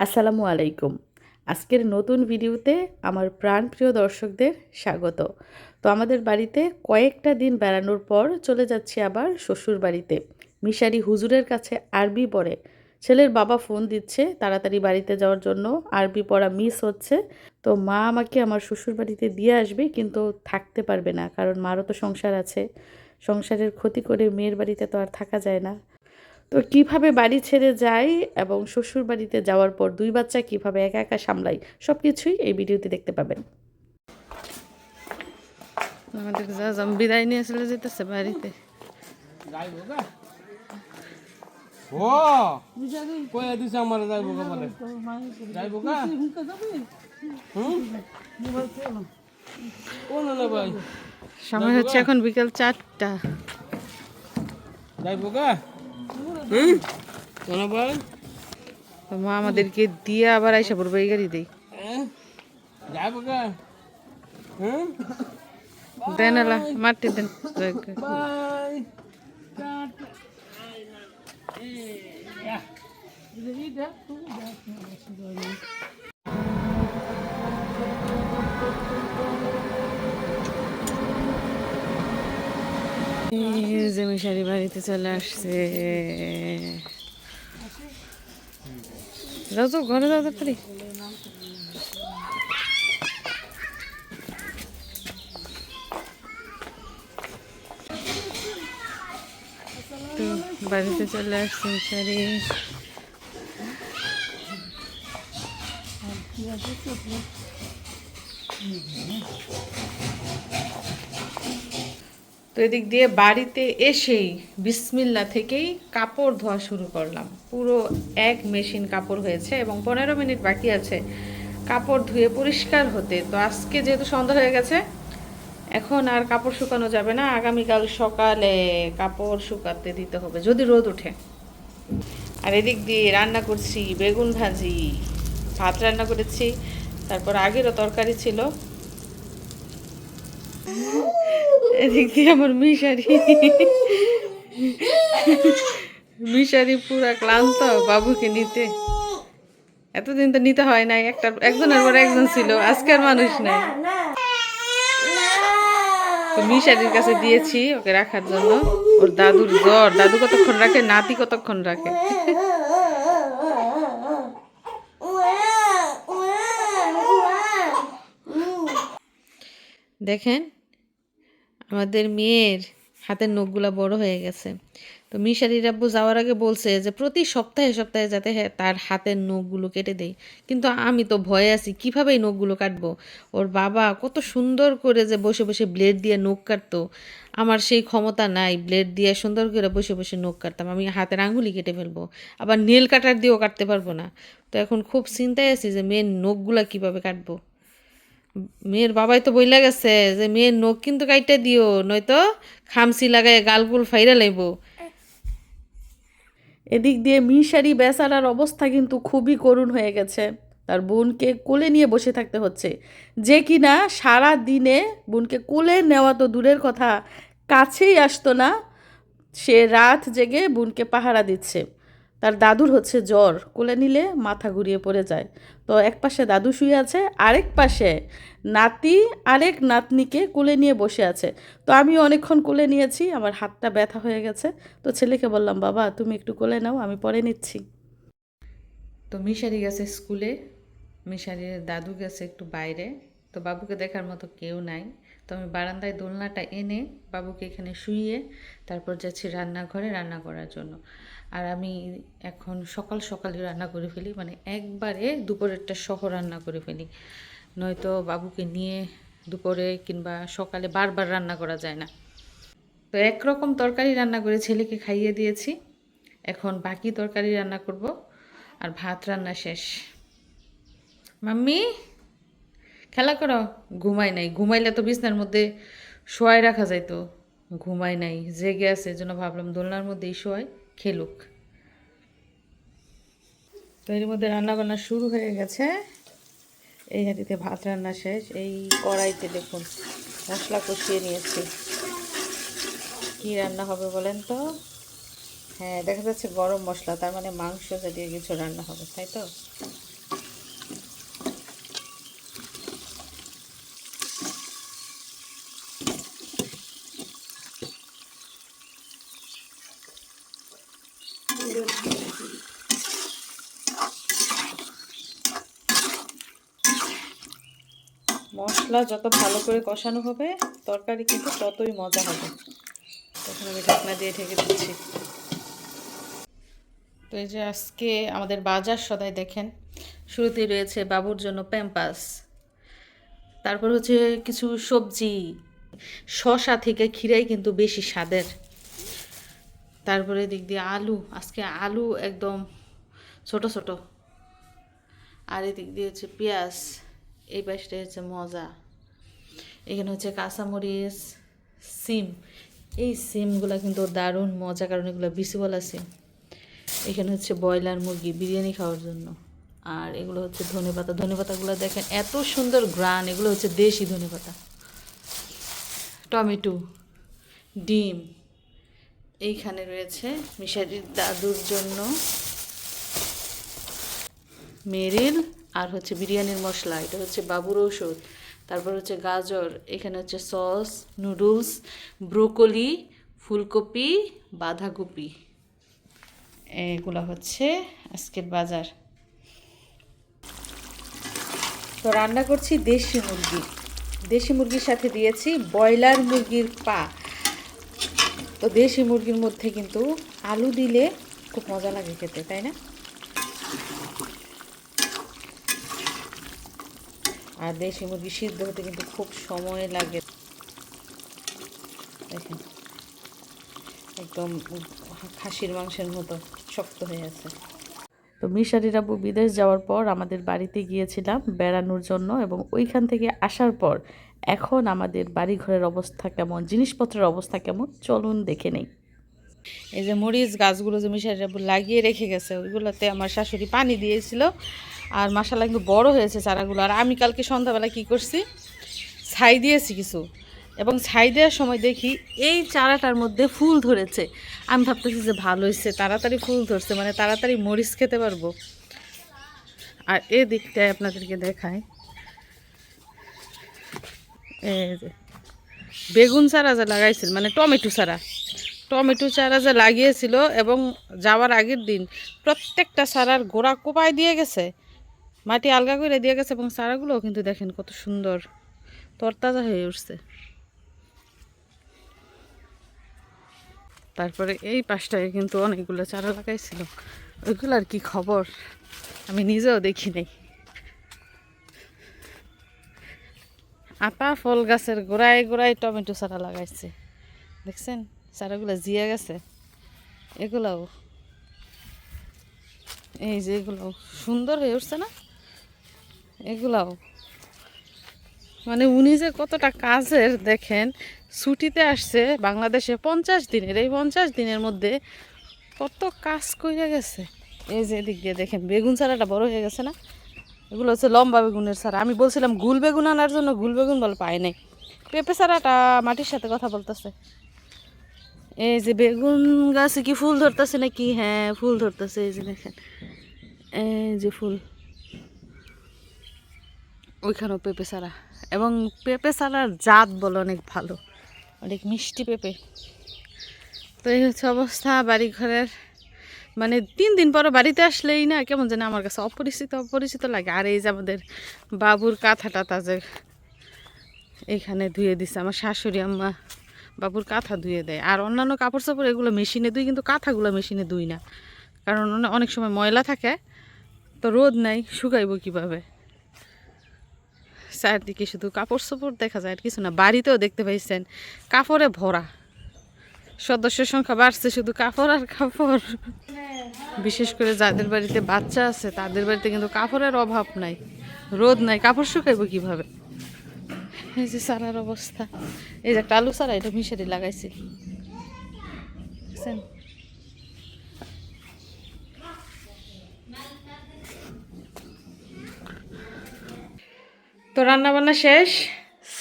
আসসালামু আলাইকুম। আজকের নতুন ভিডিওতে আমার প্রাণপ্রিয় দর্শকদের স্বাগত। তো আমাদের বাড়িতে কয়েকটা দিন বেড়ানোর পর চলে যাচ্ছি আবার শ্বশুর বাড়িতে মিশারি হুজুরের কাছে আরবি পড়ে। ছেলের বাবা ফোন দিচ্ছে তাড়াতাড়ি বাড়িতে যাওয়ার জন্য, আরবি পড়া মিস হচ্ছে। তো মা আমাকে আমার শ্বশুর বাড়িতে দিয়ে আসবে, কিন্তু থাকতে পারবে না, কারণ মারও তো সংসার আছে। সংসারের ক্ষতি করে মেয়ের বাড়িতে তো আর থাকা যায় না। তো কীভাবে বাড়ি ছেড়ে যাই এবং শ্বশুর বাড়িতে যাওয়ার পর দুই বাচ্চা কীভাবে একা একা সামলাই সব কিছুই এই ভিডিওতে দেখতে পাবেন। আমাদের যাম বিদায় নিয়ে চলে যেতেছে বাড়িতে। ও কয়ে দিছে আমার যাইবো গা বলে। যাইবো গা? হুম? না না ভাই। সময় হচ্ছে এখন বিকাল চারটা। যাইবো গা? হুম শোনো মা আমাদেরকে দিয়ে আবার আইসা পড়বে এই গাড়ি দেই হ্যাঁ? দেন এলা মাটি দেন বাই জমিশারি বাড়িতে চলে আসছে। যাও তো ঘরে যাও তাড়াতাড়ি। তো বাড়িতে চলে আসছে মিশারি তো এদিক দিয়ে বাড়িতে এসেই বিসমিল্লা থেকেই কাপড় ধোয়া শুরু করলাম। পুরো এক মেশিন কাপড় হয়েছে এবং পনেরো মিনিট বাকি আছে। কাপড় ধুয়ে পরিষ্কার হতে। তো আজকে যেহেতু সন্ধ্যা হয়ে গেছে, এখন আর কাপড় শুকানো যাবে না। আগামীকাল সকালে কাপড় শুকাতে দিতে হবে, যদি রোদ ওঠে। আর এদিক দিয়ে রান্না করছি বেগুন ভাজি। ভাত রান্না করেছি, তারপর আগেরও তরকারি ছিল। এদিক দিয়ে আমার মিশারি। মিশারি পুরা ক্লান্ত, বাবুকে নিতে। এতদিন তো নিতে হয় নাই, একটা একজনের পর একজন ছিল আজকে আর মানুষ নাই। তো মিশারির কাছে দিয়েছি ওকে রাখার জন্য। ওর দাদুর জ্বর, দাদু কতক্ষণ রাখে, নাতি কতক্ষণ রাখে? দেখেন আমাদের মেয়ের হাতের নখগুলা বড় হয়ে গেছে। তো মিশারির আব্বু যাওয়ার আগে বলছে যে, প্রতি সপ্তাহে সপ্তাহে যাতে হ্যাঁ তার হাতের নখগুলো কেটে দেয় কিন্তু আমি তো ভয়ে আছি, কীভাবে এই নখগুলো কাটবো? ওর বাবা কত সুন্দর করে যে বসে বসে ব্লেড দিয়ে নখ কাটতো। আমার সেই ক্ষমতা নাই ব্লেড দিয়ে সুন্দর করে বসে বসে নখ কাটতাম। আমি হাতের আঙ্গুলি কেটে ফেলব, আবার নেল কাটার দিয়েও কাটতে পারব না। তো এখন খুব চিন্তায় আছি যে, মেয়ের নখগুলা কীভাবে কাটবো? মেয়ের বাবাই তো বইলা গেছে যে মেয়ের নখ কিন্তু কাইটা দিও, নয়তো খামসি লাগায় গালগুল ফাইরা লাইব। এদিক দিয়ে মিশারি বেচারার অবস্থা কিন্তু খুবই করুণ হয়ে গেছে। তার বোনকে কোলে নিয়ে বসে থাকতে হচ্ছে। যে কিনা সারা দিনে বোনকে কোলে নেওয়া তো দূরের কথা, কাছেই আসতো না। সে রাত জেগে বোনকে পাহারা দিচ্ছে। তার দাদুর হচ্ছে জ্বর, কোলে নিলে মাথা ঘুরিয়ে পড়ে যায়। তো এক পাশে দাদু শুয়ে আছে, আরেক পাশে নাতি, আরেক নাতনিকে কোলে নিয়ে বসে আছে। তো আমি অনেকক্ষণ কোলে নিয়েছি, আমার হাতটা ব্যথা হয়ে গেছে। তো ছেলেকে বললাম, বাবা, তুমি একটু কোলে নাও, আমি পরে নিচ্ছি। তো মিশারি গেছে স্কুলে, মিশারির দাদু গেছে একটু বাইরে। তো বাবুকে দেখার মতো কেউ নাই। তো আমি বারান্দায় দোলনাটা এনে বাবুকে এখানে শুইয়ে তারপর যাচ্ছি রান্নাঘরে রান্না করার জন্য। আর আমি এখন সকাল সকালই রান্না করে ফেলি মানে একবারে দুপুরেরটা সহ রান্না করে ফেলি। নয়তো বাবুকে নিয়ে দুপুরে কিংবা সকালে বারবার রান্না করা যায় না। তো একরকম তরকারি রান্না করে ছেলেকে খাইয়ে দিয়েছি। এখন বাকি তরকারি রান্না করব আর ভাত রান্না শেষ। মাম্মি, খেলা করো। ঘুমাই নাই। ঘুমাইলে তো বিছনার মধ্যে শোয়াই রাখা যাইতো। ঘুমাই নাই। জেগে আছে জন্য ভাবলাম দোলনার মধ্যেই শোয়াই। খেলুক। তো এর মধ্যে রান্না বান্না শুরু হয়ে গেছে। এই হাতিতে ভাত রান্না শেষ। এই কড়াইতে দেখুন, মশলা কষিয়ে নিয়েছি। কি রান্না হবে বলেন তো? হ্যাঁ দেখা যাচ্ছে গরম মশলা, তার মানে মাংস জাতীয় কিছু রান্না হবে, তাই তো? মশলা যত ভালো করে কষানো হবে, তরকারি কিন্তু ততই মজা হবে। তখন আমি ঢাকনা দিয়ে ঢেকে দিচ্ছি। তো এই যে আজকে আমাদের বাজার সদাই দেখেন, শুরুতেই রয়েছে বাবুর জন্য প্যাম্পাস। তারপর হচ্ছে কিছু সবজি শশা থেকে ক্ষীরাই কিন্তু বেশি স্বাদের। তারপরে দিক দিয়ে আলু, আজকে আলু একদম ছোট ছোট। আর এদিক দিয়ে হচ্ছে পেঁয়াজ। এই পাশটা হচ্ছে মজা। এখানে হচ্ছে কাঁচামরিচ, সিম। এই সিমগুলো কিন্তু দারুণ মজা, কারণ এগুলো বিসিওয়ালা সিম। এখানে হচ্ছে ব্রয়লার মুরগি, বিরিয়ানি খাওয়ার জন্য। আর এগুলো হচ্ছে ধনে পাতা। ধনে পাতাগুলো দেখেন, এত সুন্দর গ্রান। এগুলো হচ্ছে দেশি ধনে পাতা। টমেটো, ডিম। এইখানে রয়েছে মিশারির দাদুর জন্য মেরিল আর হচ্ছে বিরিয়ানির মশলা, এটা হচ্ছে বাবুর ঔষধ, তারপর হচ্ছে গাজর, এখানে হচ্ছে সস, নুডলস, ব্রোকলি, ফুলকপি, বাঁধাকপি। এগুলো হচ্ছে আজকের বাজার। তো রান্না করছি দেশি মুরগি। দেশি মুরগির সাথে দিয়েছি ব্রয়লার মুরগির পা। তো দেশি মুরগির মধ্যে কিন্তু আলু দিলে খুব মজা লাগে খেতে, তাই না? আর দেশি মুরগি সিদ্ধ হতে কিন্তু খুব সময় লাগে। দেখেন একদম খাসির মাংসের মতো শক্ত হয়ে আছে। তো মিশারির আব্বু বিদেশ যাওয়ার পর আমাদের বাড়িতে গিয়েছিলাম বেড়ানোর জন্য এবং ওইখান থেকে আসার পর এখন আমাদের বাড়িঘরের অবস্থা কেমন জিনিসপত্রের অবস্থা কেমন চলুন দেখে নেই। এই যে মরিচ গাছগুলো যে মিশারির আব্বু লাগিয়ে রেখে গেছে ওইগুলোতে আমার শাশুড়ি পানি দিয়েছিল। আর মাসালা কিন্তু বড় হয়েছে চারাগুলো। আর আমি কালকে সন্ধ্যাবেলা কি করছি? ছাই দিয়েছি কিছু। এবং ছাই দেওয়ার সময় দেখি এই চারাটার মধ্যে ফুল ধরেছে। আমি ভাবতেছি যে ভালো হয়েছে, তাড়াতাড়ি ফুল ধরছে মানে তাড়াতাড়ি মরিচ খেতে পারব। আর এ দিকটায় আপনাদেরকে দেখায় বেগুন চারা যে লাগাইছিল মানে টমেটো চারা। টমেটো চারা যে লাগিয়েছিল এবং যাওয়ার আগের দিন প্রত্যেকটা চারার গোড়া কোপায় দিয়ে গেছে। মাটি আলগা করে দিয়ে গেছে এবং চারাগুলোও কিন্তু দেখেন কত সুন্দর, তরতাজা হয়ে উঠছে। তারপরে এই পাশটায় কিন্তু অনেকগুলো চারা লাগাইছিল। ওইগুলোর কি খবর? আমি নিজেও দেখি নাই। আপা ফল গাছের গোড়ায় গোড়ায় টমেটো চারা লাগাইছে। দেখছেন? চারাগুলো জিয়ে গেছে। এগুলাও, এই যে এগুলাও সুন্দর হয়ে উঠছে না? এগুলাও। মানে উনি যে কতটা কাজের, দেখেন, ছুটিতে আসছে বাংলাদেশে পঞ্চাশ দিনের। এই পঞ্চাশ দিনের মধ্যে কত কাজ করে গেছে। এই যে এদিক দিয়ে দেখেন, বেগুন চারাটা বড় হয়ে গেছে না? এগুলো হচ্ছে লম্বা বেগুনের চারা আমি বলছিলাম গুল বেগুন আনার জন্য গুল বেগুন বল পাই নাই। পেঁপে চারাটা মাটির সাথে কথা বলতেছে। এই যে বেগুন গাছে কি ফুল ধরতেছে নাকি? হ্যাঁ ফুল ধরতেছে, এই যে দেখেন। এই যে ফুল। ওইখানেও পেঁপে চারা এবং পেঁপে চারার জাত বলে অনেক ভালো। অনেক মিষ্টি পেঁপে। তো এই হচ্ছে অবস্থা বাড়ি ঘরের মানে তিন দিন পরে বাড়িতে আসলেই না, কেমন যেন আমার কাছে অপরিচিত অপরিচিত লাগে। আর এই যে আমাদের বাবুর কাঁথাটা যে এইখানে ধুয়ে দিছে। আমার শাশুড়ি, আম্মা বাবুর কাঁথা ধুয়ে দেয়। আর অন্যান্য কাপড় চাপড় এগুলো মেশিনে ধুই, কিন্তু কাঁথাগুলো মেশিনে ধুই না। কারণ অনেক সময় ময়লা থাকে, তো রোদ নাই, শুকাইব কীভাবে? চারদিকে শুধু কাপড় চোপড় দেখা যায়, আর কিছু না, বাড়িতেও দেখতে পাইছেন কাপড়ে ভরা। সদস্যের সংখ্যা বাড়ছে শুধু কাপড় আর কাপড়। বিশেষ করে যাদের বাড়িতে বাচ্চা আছে, তাদের বাড়িতে কিন্তু কাপড়ের অভাব নাই, রোদ নাই, কাপড় শুকাইব কীভাবে? এই যে সারার অবস্থা। এই যে একটা আলু সারা এটা মিশারি লাগাইছি। তো রান্না বান্না শেষ।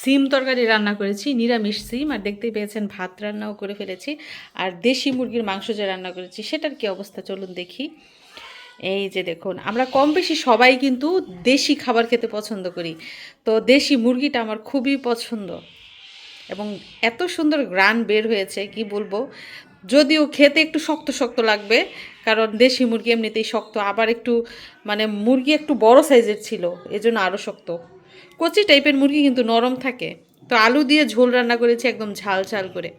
সিম তরকারি রান্না করেছি, নিরামিষ সিম, আর দেখতেই পেয়েছেন ভাত রান্নাও করে ফেলেছি, আর দেশি মুরগির মাংস যে রান্না করেছি, সেটার কি অবস্থা চলুন দেখি। এই যে দেখুন, আমরা কম বেশি সবাই কিন্তু দেশি খাবার খেতে পছন্দ করি। তো দেশি মুরগিটা আমার খুবই পছন্দ। এবং এত সুন্দর গ্রান বের হয়েছে, কি বলব? যদিও খেতে একটু শক্ত শক্ত লাগবে, কারণ দেশি মুরগি এমনিতেই শক্ত, আবার একটু মানে মুরগি একটু বড় সাইজের ছিল, এজন্য আরও শক্ত। কচি টাইপের মুরগি কিন্তু নরম থাকে। তো আলু দিয়ে ঝোল রান্না করেছি একদম ঝাল ঝাল করে।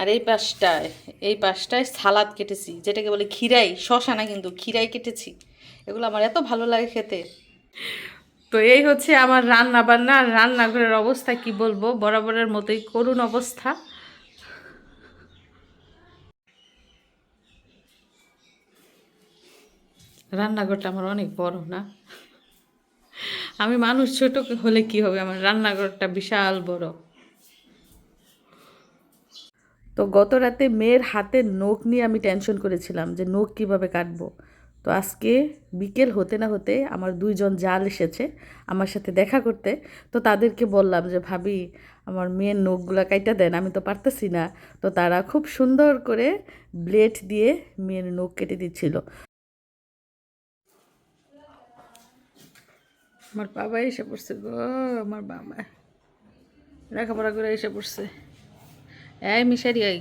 আর এই পাশটায় এই পাশটায় সালাদ কেটেছি, যেটাকে বলে খিরাই শশা না কিন্তু খিরাই কেটেছি। এগুলো আমার এত ভালো লাগে খেতে। তো এই হচ্ছে আমার রান্না বান্না আর রান্নাঘরের অবস্থা কি বলব? বরাবরের মতোই করুণ অবস্থা। রান্নাঘরটা আমার অনেক বড় না? আমি মানুষ ছোট হলে কি হবে? আমার রান্নাঘরটা বিশাল বড়। তো গত রাতে মেয়ের হাতের নখ নিয়ে আমি টেনশন করেছিলাম যে নখ কীভাবে কাটবো। তো আজকে বিকেল হতে না হতে আমার দুইজন জাল এসেছে আমার সাথে দেখা করতে। তো তাদেরকে বললাম যে, ভাবি, আমার মেয়ের নখগুলো কাইটা দেন, আমি তো পারতেছি না। তো তারা খুব সুন্দর করে ব্লেড দিয়ে মেয়ের নখ কেটে দিচ্ছিল। আমার বাবা এসে পড়ছে গো আমার বাবা। লেখাপড়া করে এসে পড়ছে। এই মিশারি আই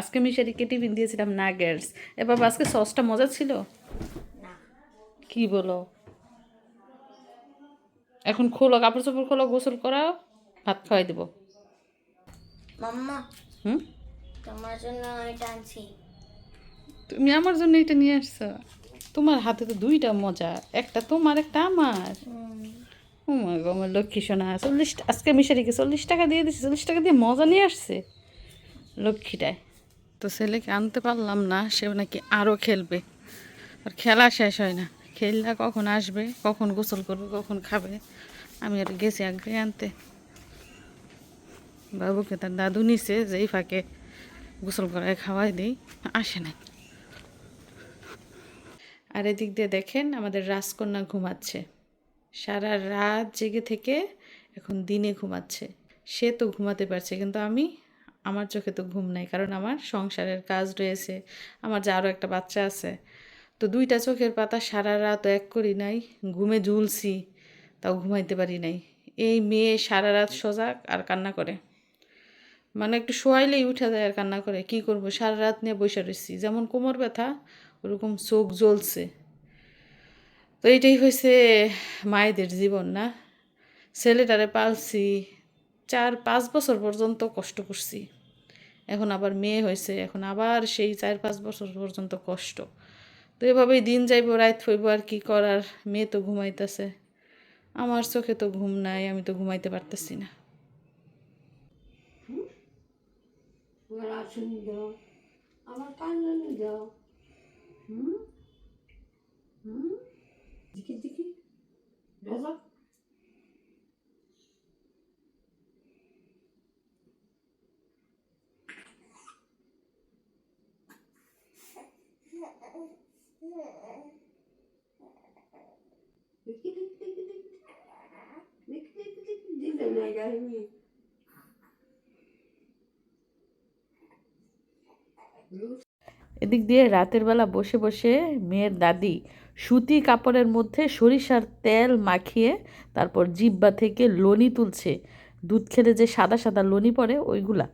আজকে মিশারি মিশারিকে টিফিন দিয়েছিলাম নাগেটস। এ বাবা আজকে সসটা মজা ছিল? কি বলো? এখন খোলো কাপড় চোপড় খোলো গোসল করাও ভাত খাওয়াই দেবো। মাম্মা। হুম? তোমার জন্য এটা আনছি তুমি আমার জন্য এটা নিয়ে আসছো? তোমার হাতে তো দুইটা মজা একটা তোমার একটা আমার। ও মা গো আমার লক্ষ্মী সোনা চল্লিশ আজকে মিশারিকে চল্লিশ টাকা দিয়ে দিছি চল্লিশ টাকা দিয়ে মজা নিয়ে আসছে লক্ষ্মীটায়। তো ছেলেকে আনতে পারলাম না সে নাকি আরও খেলবে। আর খেলা শেষ হয় না। খেললা কখন আসবে কখন গোসল করবে কখন খাবে? আমি আর গেছি আগে আনতে। বাবুকে তার দাদু নিছে যেই ফাঁকে গোসল করায় খাওয়াই দিই, আসে নাই। আর এদিক দিয়ে দেখেন আমাদের রাজকন্যা ঘুমাচ্ছে। সারা রাত জেগে থেকে এখন দিনে ঘুমাচ্ছে। সে তো ঘুমাতে পারছে, কিন্তু আমি, আমার চোখে তো ঘুম নাই, কারণ আমার সংসারের কাজ রয়েছে, আমার যে আরও একটা বাচ্চা আছে। তো দুইটা চোখের পাতা সারা রাত এক করি নাই, ঘুমে ঝুলছি, তাও ঘুমাইতে পারি নাই। এই মেয়ে সারা রাত সজাগ আর কান্না করে। মানে একটু শোয়াইলেই উঠে যায় আর কান্না করে। কি করব? সারা রাত নিয়ে বসে রয়েছি যেমন কোমর ব্যথা, ওরকম চোখ জ্বলছে। তো এইটাই হয়েছে মায়েদের জীবন, না? ছেলেটারে পালছি চার, পাঁচ বছর পর্যন্ত কষ্ট করছি। এখন আবার মেয়ে হয়েছে এখন আবার সেই চার, পাঁচ বছর পর্যন্ত কষ্ট। তো এভাবেই দিন যাইব, রাত হইব, আর কি করার? মেয়ে তো ঘুমাইতেছে। আমার চোখে তো ঘুম নাই, আমি তো ঘুমাইতে পারতেছি না। আমার আসনি দাও আমার কান্দানি দাও হুম হুম দেখি দেখি ভেজা দেখি দেখি দেখি দেখি দেখি দেখি দেখি দিলে না গাইনি এদিক দিয়ে রাতের বেলা বসে বসে মেয়ের দাদি সুতি কাপড়ের মধ্যে সরিষার তেল মাখিয়ে তারপর জিব্বা থেকে লনি তুলছে। দুধ খেলে যে সাদা সাদা লনি পড়ে, ওইগুলা।